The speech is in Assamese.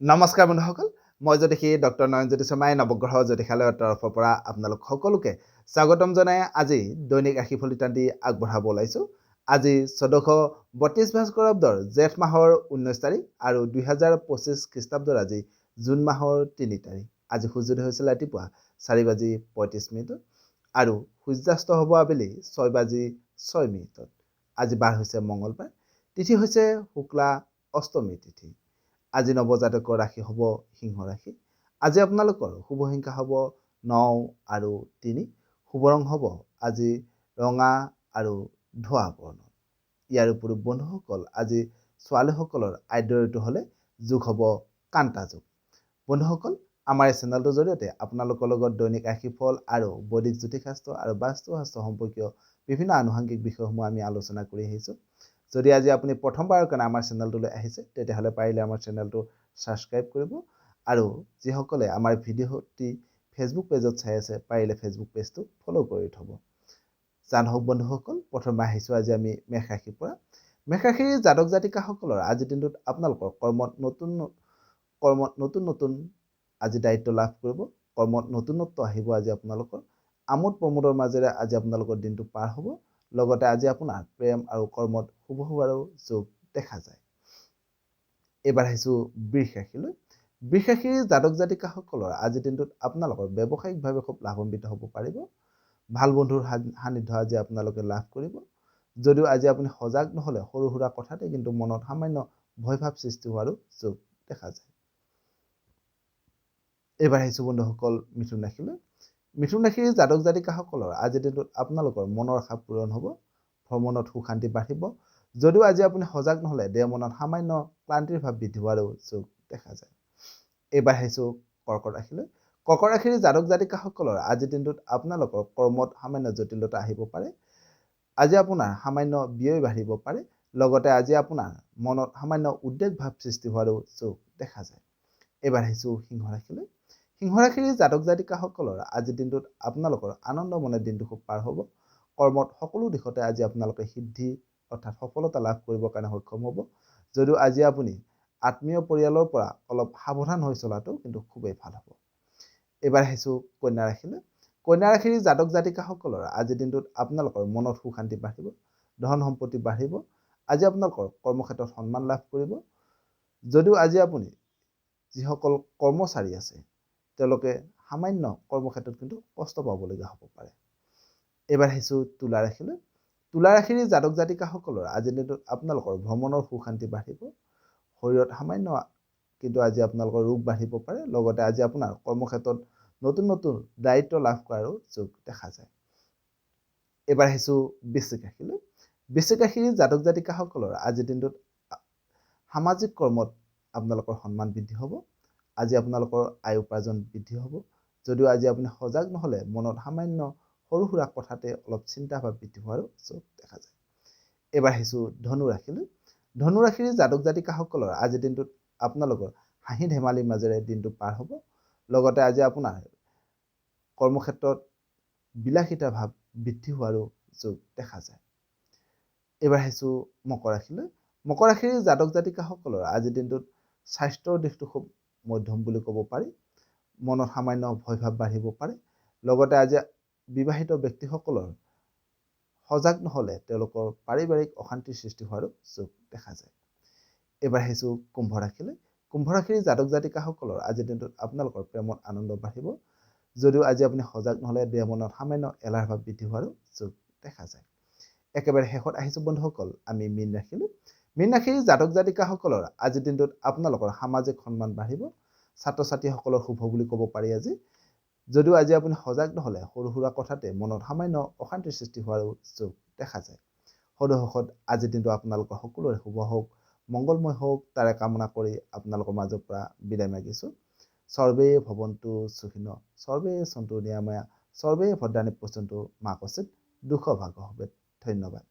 নমস্কাৰ বন্ধুসকল, মই জ্যোতিষী ডক্টৰ নয়নজ্যোতি শৰ্মাই, নৱগ্ৰহ জ্যোতিষালয়ৰ তৰফৰ পৰা আপোনালোক সকলোকে স্বাগতম জনাই আজি দৈনিক ৰাশি ফলিতান্তি আগবঢ়াব ওলাইছোঁ। আজি চৈধ্যশ বত্ৰিছ ভাস্কৰাব্দৰ জেঠ মাহৰ ঊনৈছ তাৰিখ আৰু দুহেজাৰ পঁচিছ খ্ৰীষ্টাব্দৰ আজি জুন মাহৰ তিনি তাৰিখ। আজি সূৰ্যোদয় হৈছিল ৰাতিপুৱা চাৰি বাজি পঁয়ত্ৰিছ মিনিটত আৰু সূৰ্যাস্ত হ'ব আবেলি ছয় বাজি ছয় মিনিটত। আজি বাৰ হৈছে মঙলবাৰ তিথি হৈছে শুক্লা অষ্টমী তিথি। আজি নৱজাতকৰ ৰাশি হ'ব সিংহ ৰাশি। আজি আপোনালোকৰ শুভ সংখ্যা হ'ব ন আৰু তিনি। শুভ ৰং হ'ব আজি ৰঙা আৰু ধোঁৱা বৰ্ণ। ইয়াৰ উপৰিও বন্ধুসকল আজি ছোৱালীসকলৰ আদ্য ঋতু হ'লে যোগ হ'ব কান্তা যোগ। বন্ধুসকল আমাৰ এই চেনেলটোৰ জৰিয়তে আপোনালোকৰ লগত দৈনিক ৰাশিফল আৰু বৈদিক জ্যোতিষশাস্ত্ৰ আৰু বাস্তুশাস্ত্ৰ সম্পৰ্কীয় বিভিন্ন আনুষংগিক বিষয়সমূহ আমি আলোচনা কৰি আহিছোঁ। যদি আজি আপুনি প্ৰথমবাৰৰ কাৰণে আমাৰ চেনেলটোলৈ আহিছে, তেতিয়াহ'লে পাৰিলে আমাৰ চেনেলটো ছাবস্ক্ৰাইব কৰিব আৰু যিসকলে আমাৰ ভিডিঅ'টি ফেচবুক পেজত চাই আছে, পাৰিলে ফেচবুক পেজটো ফ'ল' কৰি থ'ব। জান হওক বন্ধুসকল, প্ৰথমে আহিছোঁ আজি আমি মেষ ৰাশিৰ পৰা। মেষ ৰাশিৰ জাতক জাতিকাসকলৰ আজিৰ দিনটোত আপোনালোকৰ কৰ্মত নতুন কৰ্মত নতুন নতুন আজি দায়িত্ব লাভ কৰিব, কৰ্মত নতুনত্ব আহিব আজি আপোনালোকৰ। আমোদ প্ৰমোদৰ মাজেৰে আজি আপোনালোকৰ দিনটো পাৰ হ'ব। লগতে আজি আপোনাৰ প্ৰেম আৰু কৰ্মত শুভ হোৱাৰো যোগ দেখা যায়। এইবাৰ আহিছোঁ বৃষ ৰাশিলৈ বৃষ ৰাশিৰ জাতক জাতিকাসকলৰ আজিৰ দিনটোত আপোনালোকৰ ব্যৱসায়িকভাৱে খুব লাভান্বিত হ'ব পাৰিব। ভাল বন্ধুৰ সান্নিধ্য আজি আপোনালোকে লাভ কৰিব। যদিও আজি আপুনি সজাগ নহ'লে সৰু সুৰা কথাতে কিন্তু মনত সামান্য ভয়ভাৱ সৃষ্টি হোৱাৰো যোগ দেখা যায়। এইবাৰ আহিছোঁ বন্ধুসকল মিথুন ৰাশিলৈ। মিথুন ৰাশিৰ জাতক জাতিকাসকলৰ আজিৰ দিনটোত আপোনালোকৰ মনৰ আশা পূৰণ হ'ব ভ্ৰমণত সুখ শান্তি বাঢ়িব। যদিও আজি আপুনি সজাগ নহ'লে দেহ মনত সামান্য ক্লান্তিৰ ভাৱ বৃদ্ধি হোৱাৰো যোগ দেখা যায়। এইবাৰ আহিছোঁ কৰ্কট ৰাশিলৈ। কৰ্কট ৰাশিৰ জাতক জাতিকাসকলৰ আজিৰ দিনটোত আপোনালোকৰ কৰ্মত সামান্য জটিলতা আহিব পাৰে। আজি আপোনাৰ সামান্য ব্যয় বাঢ়িব পাৰে। লগতে আজি আপোনাৰ মনত সামান্য উদ্বেগ ভাৱ সৃষ্টি হোৱাৰো যোগ দেখা যায়। এইবাৰ আহিছোঁ সিংহ ৰাশিলৈ। সিংহৰাশিৰ জাতক জাতিকাসকলৰ আজিৰ দিনটোত আপোনালোকৰ আনন্দ মনে দিনটো খুব পাৰ হ'ব। কৰ্মত সকলো দিশতে আজি আপোনালোকে সিদ্ধি অৰ্থাৎ সফলতা লাভ কৰিবৰ কাৰণে সক্ষম হ'ব। যদিও আজি আপুনি আত্মীয় পৰিয়ালৰ পৰা অলপ সাৱধান হৈ চলাটো কিন্তু খুবেই ভাল হ'ব। এইবাৰ আহিছোঁ কন্যা ৰাশিলৈ। কন্যা ৰাশিৰ জাতক জাতিকাসকলৰ আজিৰ দিনটোত আপোনালোকৰ মনত সুখ শান্তি বাঢ়িব ধন সম্পত্তি বাঢ়িব। আজি আপোনালোকৰ কৰ্মক্ষেত্ৰত সন্মান লাভ কৰিব। যদিও আজি আপুনি যিসকল কৰ্মচাৰী আছে তেওঁলোকে সামান্য কৰ্মক্ষেত্ৰত কিন্তু কষ্ট পাবলগীয়া হ'ব পাৰে। এইবাৰ আহিছোঁ তুলা ৰাশিলৈ। তুলা ৰাশিৰ জাতক জাতিকাসকলৰ আজিৰ দিনটোত আপোনালোকৰ ভ্ৰমণৰ সুখ শান্তি বাঢ়িব শৰীৰত সামান্য কিন্তু আজি আপোনালোকৰ ৰোগ বাঢ়িব পাৰে লগতে আজি আপোনাৰ কৰ্মক্ষেত্ৰত নতুন নতুন দায়িত্ব লাভ কৰাৰো যোগ দেখা যায়। এইবাৰ আহিছোঁ বৃশ্চিক ৰাশিলৈ। বৃশ্চিক ৰাশিৰ জাতক জাতিকাসকলৰ আজিৰ দিনটোত সামাজিক কৰ্মত আপোনালোকৰ সন্মান বৃদ্ধি হ'ব আজি আপোনালোকৰ আয় উপাৰ্জন বৃদ্ধি হ'ব। যদিও আজি আপুনি সজাগ নহ'লে মনত সামান্য সৰু সুৰা কথাতে অলপ চিন্তা ভাৱ বৃদ্ধি হোৱাৰো চব দেখা যায়। এইবাৰ আহিছোঁ ধনু ৰাশিলৈ ধনু ৰাশিৰ জাতক জাতিকাসকলৰ আজিৰ দিনটোত আপোনালোকৰ হাঁহি ধেমালিৰ মাজেৰে দিনটো পাৰ হ'ব। লগতে আজি আপোনাৰ কৰ্মক্ষেত্ৰত বিলাসিতা ভাৱ বৃদ্ধি হোৱাৰো যোগ দেখা যায়। এইবাৰ আহিছোঁ মকৰ ৰাশিলৈ মকৰ ৰাশিৰ জাতক জাতিকাসকলৰ আজিৰ দিনটোত স্বাস্থ্যৰ দিশটো খুব মধ্যম বুলি ক'ব পাৰি মনত সামান্য ভয়ভাৱ বাঢ়িব পাৰে। লগতে আজি বিবাহিত ব্যক্তিসকলৰ সজাগ নহ'লে তেওঁলোকৰ পাৰিবাৰিক অশান্তিৰ সৃষ্টি হোৱাৰো যোগ দেখা যায়। এইবাৰ আহিছোঁ কুম্ভ ৰাশিলৈ। কুম্ভ ৰাশিৰ জাতক জাতিকাসকলৰ আজিৰ দিনটোত আপোনালোকৰ প্ৰেমত আনন্দ বাঢ়িব। যদিও আজি আপুনি সজাগ নহ'লে দেহ মনত সামান্য এলাহ ভাৱ বৃদ্ধি হোৱাৰো যোগ দেখা যায়। একেবাৰে শেষত আহিছোঁ বন্ধুসকল আমি মীন ৰাশিলৈ। মীন ৰাশিৰ জাতক জাতিকাসকলৰ আজিৰ দিনটোত আপোনালোকৰ সামাজিক সন্মান বাঢ়িব। ছাত্ৰ ছাত্ৰীসকলৰ শুভ বুলি ক'ব পাৰি আজি। যদিও আজি আপুনি সজাগ নহ'লে সৰু সুৰা কথাতে মনত সামান্য অশান্তিৰ সৃষ্টি হোৱাৰো যোগ দেখা যায়। সদুশেষত আজিৰ দিনটো আপোনালোকৰ সকলোৰে শুভ হওক মংগলময় হওক তাৰে কামনা কৰি আপোনালোকৰ মাজৰ পৰা বিদায় মাগিছোঁ। সৰ্বে ভৱন্তু সুখীন সৰ্বে চন্তু নিয়াময়া সৰ্বে ভদ্ৰাণী পচন্তু মাক উচিত দুশ ভাগ হবে ধন্যবাদ।